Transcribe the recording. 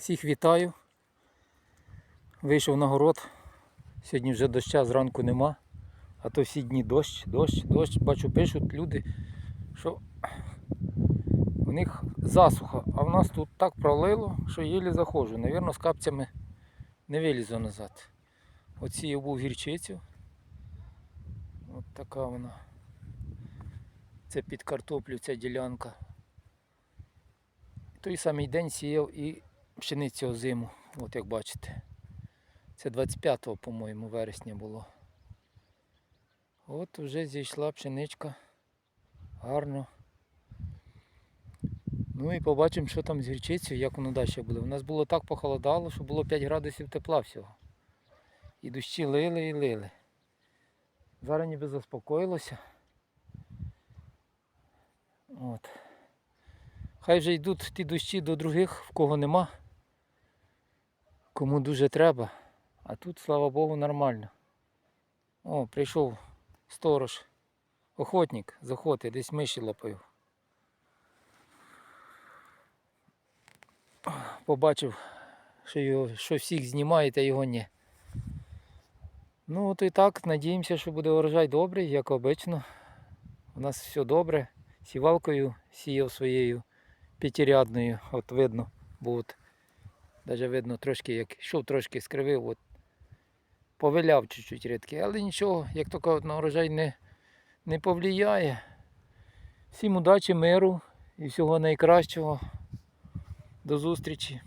Всіх вітаю. Вийшов на город. Сьогодні вже доща зранку нема. А то всі дні дощ, дощ, дощ. Бачу, пишуть люди, що у них засуха, а в нас тут так пролило, що єлі заходжу. Навірно, з капцями не вилізу назад. Оці я був гірчицю. От така вона. Це під картоплю ця ділянка. Той самий день сіяв і пшеницю озиму, от як бачите. Це 25-го, по-моєму, вересня було. От вже зійшла пшеничка. Гарно. Ну і побачимо, що там з гірчицею, як воно далі буде. У нас було так похолодало, що було 5 градусів тепла всього. І дощі лили і лили. Зараз ніби заспокоїлося. От. Хай вже йдуть ті дощі до других, в кого нема. Кому дуже треба. А тут, слава Богу, нормально. О, прийшов сторож, охотник з охоти, десь миші лапив. Побачив, що, його, що всіх знімають, а його ні. Ну от і так, надіємося, що буде урожай добрий, як обично. У нас все добре. Сівалкою сіяв своєю п'ятирядною, от видно, бо навіть видно трошки, як йшов трошки скривив, от повиляв чуть-чуть рідки, але нічого, як то на урожай не, не повлияє. Всім удачі, миру і всього найкращого. До зустрічі.